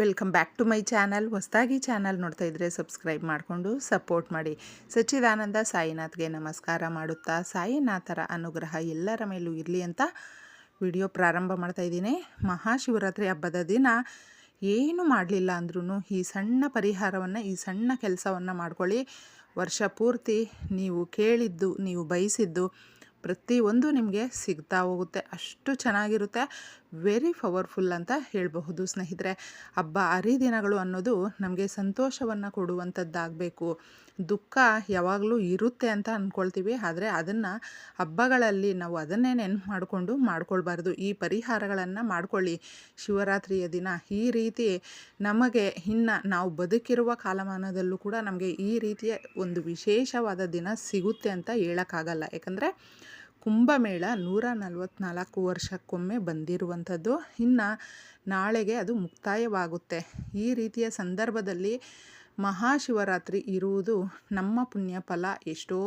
Welcome back to my channel. ಹೊಸದಾಗಿ channel ನೋಡ್ತಾ ಇದ್ದರೆ ಸಬ್ಸ್ಕ್ರೈಬ್ ಮಾಡಿಕೊಂಡು ಸಪೋರ್ಟ್ ಮಾಡಿ. ಸಚ್ಚಿದಾನಂದ ಸಾಯಿನಾಥ್ಗೆ ನಮಸ್ಕಾರ ಮಾಡುತ್ತಾ, ಸಾಯಿನಾಥರ ಅನುಗ್ರಹ ಎಲ್ಲರ ಮೇಲೂ ಇರಲಿ ಅಂತ ವಿಡಿಯೋ ಪ್ರಾರಂಭ ಮಾಡ್ತಾ ಇದ್ದೀನಿ. ಮಹಾಶಿವರಾತ್ರಿ ಹಬ್ಬದ ದಿನ ಏನು ಮಾಡಲಿಲ್ಲ ಅಂದ್ರೂ ಈ ಸಣ್ಣ ಪರಿಹಾರವನ್ನು, ಈ ಸಣ್ಣ ಕೆಲಸವನ್ನು ಮಾಡ್ಕೊಳ್ಳಿ. ವರ್ಷ ಪೂರ್ತಿ ನೀವು ಕೇಳಿದ್ದು, ನೀವು ಬಯಸಿದ್ದು ಪ್ರತಿಯೊಂದು ನಿಮಗೆ ಸಿಗ್ತಾ ಹೋಗುತ್ತೆ. ಅಷ್ಟು ಚೆನ್ನಾಗಿರುತ್ತೆ. ವೆರಿ ಪವರ್ಫುಲ್ ಅಂತ ಹೇಳಬಹುದು ಸ್ನೇಹಿತರೆ. ಹಬ್ಬ ಹರಿದಿನಗಳು ಅನ್ನೋದು ನಮಗೆ ಸಂತೋಷವನ್ನು ಕೊಡುವಂಥದ್ದಾಗಬೇಕು ದುಃಖ ಯಾವಾಗಲೂ ಇರುತ್ತೆ ಅಂತ ಅಂದ್ಕೊಳ್ತೀವಿ ಆದರೆ ಅದನ್ನು ಹಬ್ಬಗಳಲ್ಲಿ ನಾವು ಅದನ್ನೇ ನೆನ್ಪು ಮಾಡಿಕೊಂಡು ಮಾಡ್ಕೊಳ್ಬಾರ್ದು. ಈ ಪರಿಹಾರಗಳನ್ನು ಮಾಡಿಕೊಳ್ಳಿ. ಶಿವರಾತ್ರಿಯ ದಿನ ಈ ರೀತಿ ನಮಗೆ ಇನ್ನು ನಾವು ಬದುಕಿರುವ ಕಾಲಮಾನದಲ್ಲೂ ಕೂಡ ನಮಗೆ ಈ ರೀತಿಯ ಒಂದು ವಿಶೇಷವಾದ ದಿನ ಸಿಗುತ್ತೆ ಅಂತ ಹೇಳೋಕ್ಕಾಗಲ್ಲ. ಯಾಕಂದರೆ ಕುಂಭಮೇಳ ನೂರ ನಲವತ್ತ್ನಾಲ್ಕು ವರ್ಷಕ್ಕೊಮ್ಮೆ ಬಂದಿರುವಂಥದ್ದು. ಇನ್ನು ನಾಳೆಗೆ ಅದು ಮುಕ್ತಾಯವಾಗುತ್ತೆ. ಈ ರೀತಿಯ ಸಂದರ್ಭದಲ್ಲಿ ಮಹಾಶಿವರಾತ್ರಿ ಇರುವುದು ನಮ್ಮ ಪುಣ್ಯ ಫಲ ಎಷ್ಟೋ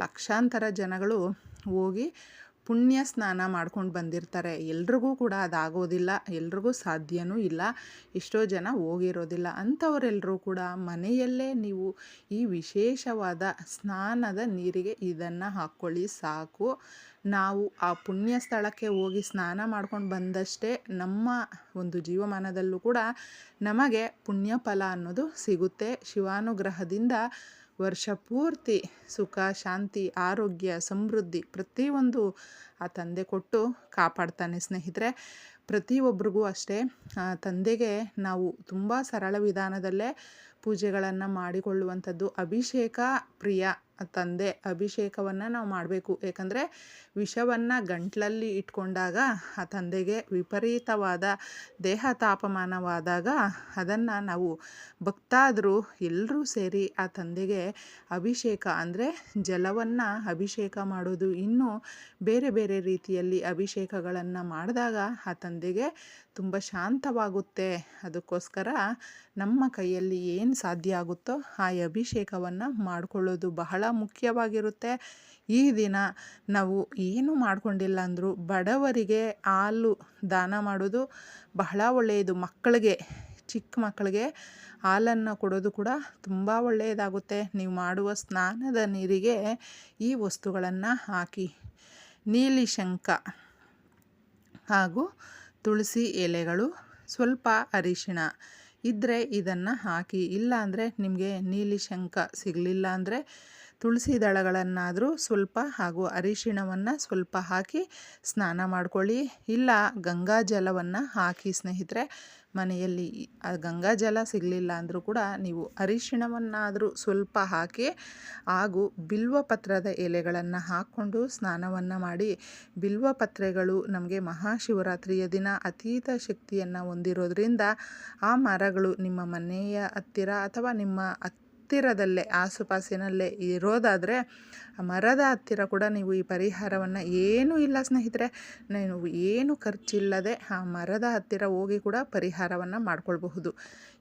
ಲಕ್ಷಾಂತರ ಜನಗಳು ಹೋಗಿ ಪುಣ್ಯ ಸ್ನಾನ ಮಾಡ್ಕೊಂಡು ಬಂದಿರ್ತಾರೆ. ಎಲ್ರಿಗೂ ಕೂಡ ಅದಾಗೋದಿಲ್ಲ, ಎಲ್ರಿಗೂ ಸಾಧ್ಯವೂ ಇಲ್ಲ, ಎಷ್ಟೋ ಜನ ಹೋಗಿರೋದಿಲ್ಲ. ಅಂಥವರೆಲ್ಲರೂ ಕೂಡ ಮನೆಯಲ್ಲೇ ನೀವು ಈ ವಿಶೇಷವಾದ ಸ್ನಾನದ ನೀರಿಗೆ ಇದನ್ನು ಹಾಕ್ಕೊಳ್ಳಿ, ಸಾಕು. ನಾವು ಆ ಪುಣ್ಯ ಸ್ಥಳಕ್ಕೆ ಹೋಗಿ ಸ್ನಾನ ಮಾಡ್ಕೊಂಡು ಬಂದಷ್ಟೇ ನಮ್ಮ ಒಂದು ಜೀವಮಾನದಲ್ಲೂ ಕೂಡ ನಮಗೆ ಪುಣ್ಯ ಫಲ ಅನ್ನೋದು ಸಿಗುತ್ತೆ. ಶಿವಾನುಗ್ರಹದಿಂದ ವರ್ಷ ಪೂರ್ತಿ ಸುಖ, ಶಾಂತಿ, ಆರೋಗ್ಯ, ಸಮೃದ್ಧಿ ಪ್ರತಿಯೊಂದು ಆ ತಂದೆ ಕೊಟ್ಟು ಕಾಪಾಡ್ತಾನೆ ಸ್ನೇಹಿತರೆ. ಪ್ರತಿಯೊಬ್ಬರಿಗೂ ಅಷ್ಟೇ. ತಂದೆಗೆ ನಾವು ತುಂಬ ಸರಳ ವಿಧಾನದಲ್ಲೇ ಪೂಜೆಗಳನ್ನು ಮಾಡಿಕೊಳ್ಳುವಂಥದ್ದು ಅಭಿಷೇಕ ಪ್ರಿಯ ತಂದೆ. ಅಭಿಷೇಕವನ್ನು ನಾವು ಮಾಡಬೇಕು. ಏಕೆಂದರೆ ವಿಷವನ್ನು ಗಂಟ್ಲಲ್ಲಿ ಇಟ್ಕೊಂಡಾಗ ಆ ತಂದೆಗೆ ವಿಪರೀತವಾದ ದೇಹ ತಾಪಮಾನವಾದಾಗ ಅದನ್ನು ನಾವು ಭಕ್ತಾದರೂ ಎಲ್ಲರೂ ಸೇರಿ ಆ ತಂದೆಗೆ ಅಭಿಷೇಕ ಅಂದರೆ ಜಲವನ್ನು ಅಭಿಷೇಕ ಮಾಡೋದು. ಇನ್ನೂ ಬೇರೆ ಬೇರೆ ರೀತಿಯಲ್ಲಿ ಅಭಿಷೇಕಗಳನ್ನು ಮಾಡಿದಾಗ ಆ ತಂದೆಗೆ ತುಂಬ ಶಾಂತವಾಗುತ್ತೆ. ಅದಕ್ಕೋಸ್ಕರ ನಮ್ಮ ಕೈಯಲ್ಲಿ ಏನು ಸಾಧ್ಯ ಆಗುತ್ತೋ ಆ ಅಭಿಷೇಕವನ್ನು ಮಾಡಿಕೊಳ್ಳೋದು ಬಹಳ ಮುಖ್ಯವಾಗಿರುತ್ತೆ. ಈ ದಿನ ನಾವು ಏನು ಮಾಡ್ಕೊಂಡಿಲ್ಲ ಅಂದರೂ ಬಡವರಿಗೆ ಹಾಲು ದಾನ ಮಾಡೋದು ಬಹಳ ಒಳ್ಳೆಯದು. ಮಕ್ಕಳಿಗೆ, ಚಿಕ್ಕ ಮಕ್ಕಳಿಗೆ ಹಾಲನ್ನು ಕೊಡೋದು ಕೂಡ ತುಂಬ ಒಳ್ಳೆಯದಾಗುತ್ತೆ. ನೀವು ಮಾಡುವ ಸ್ನಾನದ ನೀರಿಗೆ ಈ ವಸ್ತುಗಳನ್ನು ಹಾಕಿ. ನೀಲಿ ಶಂಖ ಹಾಗೂ ತುಳಸಿ ಎಲೆಗಳು, ಸ್ವಲ್ಪ ಅರಿಶಿಣ ಇದ್ದರೆ ಇದನ್ನು ಹಾಕಿ ಇಲ್ಲ ಅಂದರೆ ನಿಮಗೆ ನೀಲಿ ಶಂಖ ಸಿಗಲಿಲ್ಲ ಅಂದರೆ ತುಳಸಿ ದಳಗಳನ್ನಾದರೂ ಸ್ವಲ್ಪ ಹಾಗೂ ಅರಿಶಿಣವನ್ನು ಸ್ವಲ್ಪ ಹಾಕಿ ಸ್ನಾನ ಮಾಡ್ಕೊಳ್ಳಿ. ಇಲ್ಲ ಗಂಗಾ ಜಲವನ್ನು ಹಾಕಿ ಸ್ನೇಹಿತರೆ, ಮನೆಯಲ್ಲಿ ಆ ಗಂಗಾ ಜಲ ಸಿಗಲಿಲ್ಲ ಅಂದರೂ ಕೂಡ ನೀವು ಅರಿಶಿಣವನ್ನಾದರೂ ಸ್ವಲ್ಪ ಹಾಕಿ ಹಾಗೂ ಬಿಲ್ವಪತ್ರದ ಎಲೆಗಳನ್ನು ಹಾಕ್ಕೊಂಡು ಸ್ನಾನವನ್ನು ಮಾಡಿ. ಬಿಲ್ವಪತ್ರೆಗಳು ನಮಗೆ ಮಹಾಶಿವರಾತ್ರಿಯ ದಿನ ಅತೀತ ಶಕ್ತಿಯನ್ನು ಹೊಂದಿರೋದ್ರಿಂದ ಆ ಮರಗಳು ನಿಮ್ಮ ಮನೆಯ ಹತ್ತಿರ ಅಥವಾ ನಿಮ್ಮ ಹತ್ತಿರದಲ್ಲೇ, ಆಸುಪಾಸಿನಲ್ಲೇ ಇರೋದಾದರೆ, ಮರದ ಹತ್ತಿರ ಕೂಡ ನೀವು ಈ ಪರಿಹಾರವನ್ನು ಏನೂ ಇಲ್ಲ ಸ್ನೇಹಿತರೆ. ನೀವು ಏನು ಖರ್ಚಿಲ್ಲದೆ ಆ ಮರದ ಹತ್ತಿರ ಹೋಗಿ ಕೂಡ ಪರಿಹಾರವನ್ನು ಮಾಡ್ಕೊಳ್ಬಹುದು.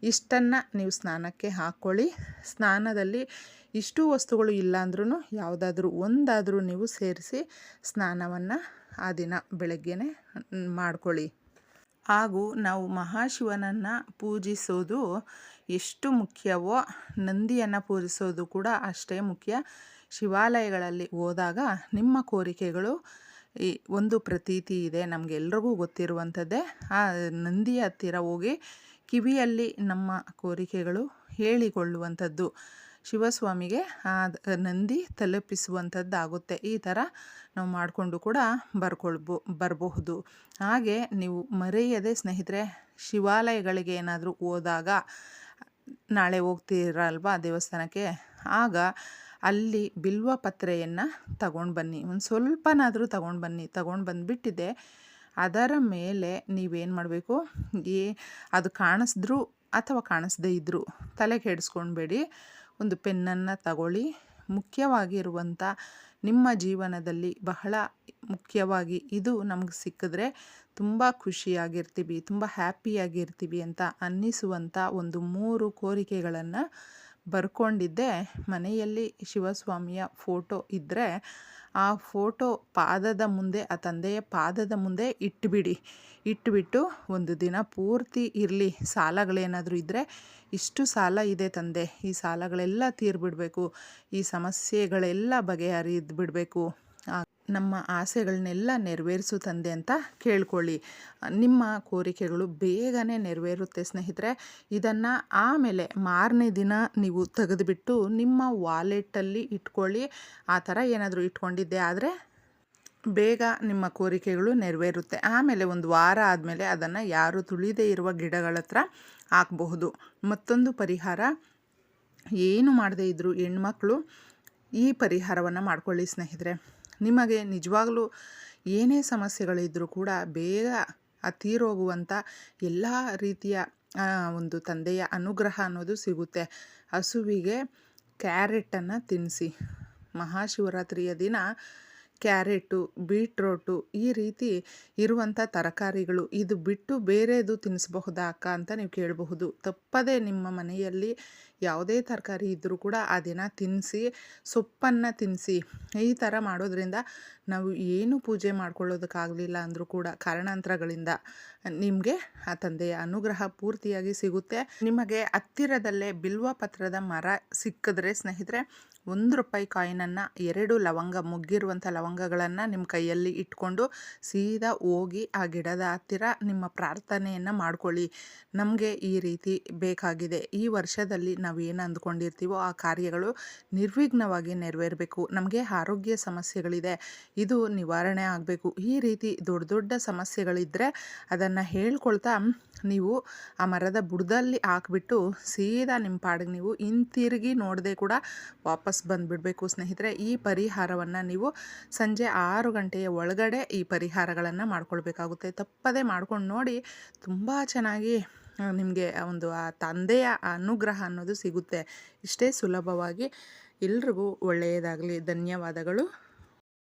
ಇಷ್ಟನ್ನು ನೀವು ಸ್ನಾನಕ್ಕೆ ಹಾಕ್ಕೊಳ್ಳಿ ಸ್ನಾನದಲ್ಲಿ ಇಷ್ಟು ವಸ್ತುಗಳು ಇಲ್ಲಾಂದ್ರೂ ಯಾವುದಾದ್ರೂ ಒಂದಾದರೂ ನೀವು ಸೇರಿಸಿ ಸ್ನಾನವನ್ನು ಆ ದಿನ ಬೆಳಗ್ಗೆಯೇ ಮಾಡ್ಕೊಳ್ಳಿ. ಹಾಗೂ ನಾವು ಮಹಾಶಿವನನ್ನು ಪೂಜಿಸೋದು ಎಷ್ಟು ಮುಖ್ಯವೋ, ನಂದಿಯನ್ನು ಪೂಜಿಸೋದು ಕೂಡ ಅಷ್ಟೇ ಮುಖ್ಯ. ಶಿವಾಲಯಗಳಲ್ಲಿ ಹೋದಾಗ ನಿಮ್ಮ ಕೋರಿಕೆಗಳು ಈ ಒಂದು ಪ್ರತೀತಿ ಇದೆ ನಮಗೆಲ್ರಿಗೂ ಗೊತ್ತಿರುವಂಥದ್ದೇ. ಆ ನಂದಿಯ ಹತ್ತಿರ ಹೋಗಿ ಕಿವಿಯಲ್ಲಿ ನಮ್ಮ ಕೋರಿಕೆಗಳು ಹೇಳಿಕೊಳ್ಳುವಂಥದ್ದು. ಶಿವಸ್ವಾಮಿಗೆ ನಂದಿ ತಲುಪಿಸುವಂಥದ್ದಾಗುತ್ತೆ. ಈ ಥರ ನಾವು ಮಾಡಿಕೊಂಡು ಕೂಡ ಬರ್ಕೊಳ್ಬೋ, ಬರಬಹುದು. ಹಾಗೆ ನೀವು ಮರೆಯದೆ ಸ್ನೇಹಿತರೆ, ಶಿವಾಲಯಗಳಿಗೆ ಏನಾದರೂ ಹೋದಾಗ, ನಾಳೆ ಹೋಗ್ತೀರಲ್ವಾ ದೇವಸ್ಥಾನಕ್ಕೆ? ಆಗ ಅಲ್ಲಿ ಬಿಲ್ವ ಪತ್ರೆಯನ್ನು ತಗೊಂಡು ಬನ್ನಿ. ಒಂದು ಸ್ವಲ್ಪನಾದರೂ ತಗೊಂಡು ಬನ್ನಿ, ತಗೊಂಡು ಬಂದುಬಿಟ್ಟಿದೆ. ಅದರ ಮೇಲೆ ನೀವೇನು ಮಾಡಬೇಕು? ಏ ಅದು ಕಾಣಿಸಿದ್ರು ಅಥವಾ ಕಾಣಿಸ್ದೇ ಇದ್ದರೂ ತಲೆ ಕೆಡಿಸ್ಕೊಳ್ಬೇಡಿ. ಒಂದು ಪೆನ್ನನ್ನು ತಗೊಳ್ಳಿ. ಮುಖ್ಯವಾಗಿರುವಂಥ ನಿಮ್ಮ ಜೀವನದಲ್ಲಿ ಬಹಳ ಮುಖ್ಯವಾಗಿ ಇದು ನಮ್ಗೆ ಸಿಕ್ಕಿದ್ರೆ ತುಂಬ ಖುಷಿಯಾಗಿರ್ತೀವಿ, ತುಂಬ ಹ್ಯಾಪಿಯಾಗಿರ್ತೀವಿ ಅಂತ ಅನ್ನಿಸುವಂಥ ಒಂದು ಮೂರು ಕೋರಿಕೆಗಳನ್ನು ಬರ್ಕೊಂಡಿದ್ದೆ. ಮನೆಯಲ್ಲಿ ಶಿವಸ್ವಾಮಿಯ ಫೋಟೋ ಇದ್ದರೆ ಆ ಫೋಟೋ ಪಾದದ ಮುಂದೆ, ಆ ತಂದೆಯ ಪಾದದ ಮುಂದೆ ಇಟ್ಟುಬಿಡಿ ಇಟ್ಟುಬಿಟ್ಟು ಒಂದು ದಿನ ಪೂರ್ತಿ ಇರಲಿ. ಸಾಲಗಳೇನಾದರೂ ಇದ್ದರೆ ಇಷ್ಟು ಸಾಲ ಇದೆ ತಂದೆ. ಈ ಸಾಲಗಳೆಲ್ಲ ತೀರ್ಬಿಡಬೇಕು. ಈ ಸಮಸ್ಯೆಗಳೆಲ್ಲ ಬಗೆಹರಿದು ಬಿಡಬೇಕು ನಮ್ಮ ಆಸೆಗಳನ್ನೆಲ್ಲ ನೆರವೇರಿಸು ತಂದೆ ಅಂತ ಕೇಳ್ಕೊಳ್ಳಿ. ನಿಮ್ಮ ಕೋರಿಕೆಗಳು ಬೇಗನೆ ನೆರವೇರುತ್ತೆ ಸ್ನೇಹಿತರೆ. ಇದನ್ನು ಆಮೇಲೆ ಮಾರನೇ ದಿನ ನೀವು ತೆಗೆದುಬಿಟ್ಟು ನಿಮ್ಮ ವಾಲೆಟಲ್ಲಿ ಇಟ್ಕೊಳ್ಳಿ. ಆ ಥರ ಏನಾದರೂ ಇಟ್ಕೊಂಡಿದ್ದೆ ಆದರೆ ಬೇಗ ನಿಮ್ಮ ಕೋರಿಕೆಗಳು ನೆರವೇರುತ್ತೆ. ಆಮೇಲೆ ಒಂದು ವಾರ ಆದಮೇಲೆ ಅದನ್ನು ಯಾರು ತುಳಿದೇ ಇರುವ ಗಿಡಗಳ ಹತ್ರ ಹಾಕಬಹುದು. ಮತ್ತೊಂದು ಪರಿಹಾರ, ಏನು ಮಾಡದೇ ಇದ್ದರೂ ಹೆಣ್ಮಕ್ಳು ಈ ಪರಿಹಾರವನ್ನು ಮಾಡ್ಕೊಳ್ಳಿ ಸ್ನೇಹಿತರೆ. ನಿಮಗೆ ನಿಜವಾಗ್ಲೂ ಏನೇ ಸಮಸ್ಯೆಗಳಿದ್ದರೂ ಕೂಡ ಬೇಗ ತೀರೋಗುವಂಥ ಎಲ್ಲ ರೀತಿಯ ಒಂದು ತಂದೆಯ ಅನುಗ್ರಹ ಅನ್ನೋದು ಸಿಗುತ್ತೆ. ಹಸುವಿಗೆ ಕ್ಯಾರೆಟನ್ನು ತಿನ್ನಿಸಿ ಮಹಾಶಿವರಾತ್ರಿಯ ದಿನ ಕ್ಯಾರೆಟು, ಬೀಟ್ರೋಟು ಈ ರೀತಿ ಇರುವಂಥ ತರಕಾರಿಗಳು ಇದು ಬಿಟ್ಟು ಬೇರೆದು ತಿನ್ನಿಸಬಹುದಾ ಅಕ್ಕ ಅಂತ ನೀವು ಕೇಳಬಹುದು. ತಪ್ಪದೇ ನಿಮ್ಮ ಮನೆಯಲ್ಲಿ ಯಾವುದೇ ತರಕಾರಿ ಇದ್ದರೂ ಕೂಡ ಆ ದಿನ ತಿನ್ನಿಸಿ, ಸೊಪ್ಪನ್ನು ತಿನ್ನಿಸಿ ಈ ಥರ ಮಾಡೋದ್ರಿಂದ ನಾವು ಏನು ಪೂಜೆ ಮಾಡ್ಕೊಳ್ಳೋದಕ್ಕಾಗಲಿಲ್ಲ ಅಂದರೂ ಕೂಡ ಕಾರಣಾಂತರಗಳಿಂದ ನಿಮಗೆ ಆ ತಂದೆಯ ಅನುಗ್ರಹ ಪೂರ್ತಿಯಾಗಿ ಸಿಗುತ್ತೆ. ನಿಮಗೆ ಹತ್ತಿರದಲ್ಲೇ ಬಿಲ್ವ ಪತ್ರದ ಮರ ಸಿಕ್ಕಿದ್ರೆ ಸ್ನೇಹಿತರೆ, ಒಂದು ರೂಪಾಯಿ ಕಾಯಿನನ್ನು, ಎರಡು ಲವಂಗ, ಮುಗ್ಗಿರುವಂಥ ಲವಂಗಗಳನ್ನು ನಿಮ್ಮ ಕೈಯಲ್ಲಿ ಇಟ್ಕೊಂಡು ಸೀದಾ ಹೋಗಿ ಆ ಗಿಡದ ಹತ್ತಿರ ನಿಮ್ಮ ಪ್ರಾರ್ಥನೆಯನ್ನು ಮಾಡ್ಕೊಳ್ಳಿ. ನಮಗೆ ಈ ರೀತಿ ಬೇಕಾಗಿದೆ. ಈ ವರ್ಷದಲ್ಲಿ ನಾವು ಏನು ಅಂದ್ಕೊಂಡಿರ್ತೀವೋ ಆ ಕಾರ್ಯಗಳು ನಿರ್ವಿಘ್ನವಾಗಿ ನೆರವೇರಬೇಕು. ನಮಗೆ ಆರೋಗ್ಯ ಸಮಸ್ಯೆಗಳಿದೆ. ಇದು ನಿವಾರಣೆ ಆಗಬೇಕು. ಈ ರೀತಿ ದೊಡ್ಡ ದೊಡ್ಡ ಸಮಸ್ಯೆಗಳಿದ್ದರೆ ಅದನ್ನು ಹೇಳ್ಕೊಳ್ತಾ ನೀವು ಆ ಮರದ ಬುಡದಲ್ಲಿ ಹಾಕ್ಬಿಟ್ಟು ಸೀದಾ ನಿಮ್ಮ ಪಾಡಿಗೆ ನೀವು ಹಿಂತಿರುಗಿ ನೋಡದೆ ಕೂಡ ವಾಪಸ್ ಬಂದುಬಿಡಬೇಕು. ಸ್ನೇಹಿತರೆ, ಈ ಪರಿಹಾರವನ್ನು ನೀವು ಸಂಜೆ ಆರು ಗಂಟೆಯ ಒಳಗಡೆ ಈ ಪರಿಹಾರಗಳನ್ನು ಮಾಡ್ಕೊಳ್ಬೇಕಾಗುತ್ತೆ. ತಪ್ಪದೇ ಮಾಡ್ಕೊಂಡು ನೋಡಿ ತುಂಬ ಚೆನ್ನಾಗಿ ನಿಮಗೆ ಒಂದು, ಆ, ತಂದೆಯ ಅನುಗ್ರಹ ಅನ್ನೋದು ಸಿಗುತ್ತೆ. ಇಷ್ಟೇ ಸುಲಭವಾಗಿ ಎಲ್ರಿಗೂ ಒಳ್ಳೆಯದಾಗಲಿ. ಧನ್ಯವಾದಗಳು.